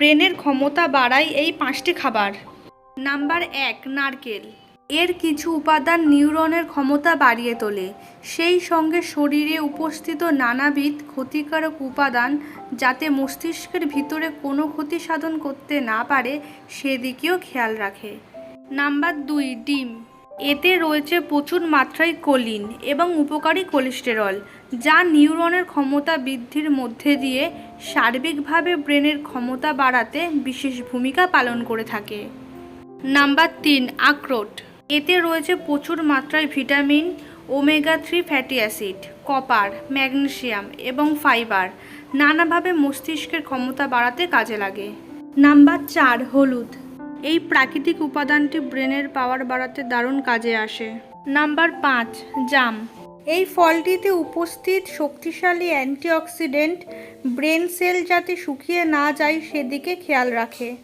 ব্রেনের ক্ষমতা বাড়ায় এই পাঁচটি খাবার। নাম্বার এক, নারকেল। এর কিছু উপাদান নিউরনের ক্ষমতা বাড়িয়ে তোলে। সেই সঙ্গে শরীরে উপস্থিত নানাবিধ ক্ষতিকারক উপাদান যাতে মস্তিষ্কের ভিতরে কোনো ক্ষতি সাধন করতে না পারে, সেদিকেও খেয়াল রাখে। নাম্বার দুই, ডিম। এতে রয়েছে প্রচুর মাত্রায় কোলিন এবং উপকারী কোলেস্টেরল, যা নিউরনের ক্ষমতা বৃদ্ধির মধ্যে দিয়ে সার্বিকভাবে ব্রেনের ক্ষমতা বাড়াতে বিশেষ ভূমিকা পালন করে থাকে। নাম্বার তিন, আখরোট। এতে রয়েছে প্রচুর মাত্রায় vitamin, omega three fatty acid, copper, magnesium এবং ফাইবার, নানাভাবে মস্তিষ্কের ক্ষমতা বাড়াতে কাজে লাগে। নাম্বার চার, হলুদ। এই প্রাকৃতিক উপাদানটি ব্রেনের পাওয়ার বাড়াতে দারুণ কাজে আসে। নাম্বার পাঁচ, জাম। এই ফলটিতে উপস্থিত শক্তিশালী অ্যান্টিঅক্সিডেন্ট ব্রেন সেল যাতে শুকিয়ে না যায় সেদিকে খেয়াল রাখে।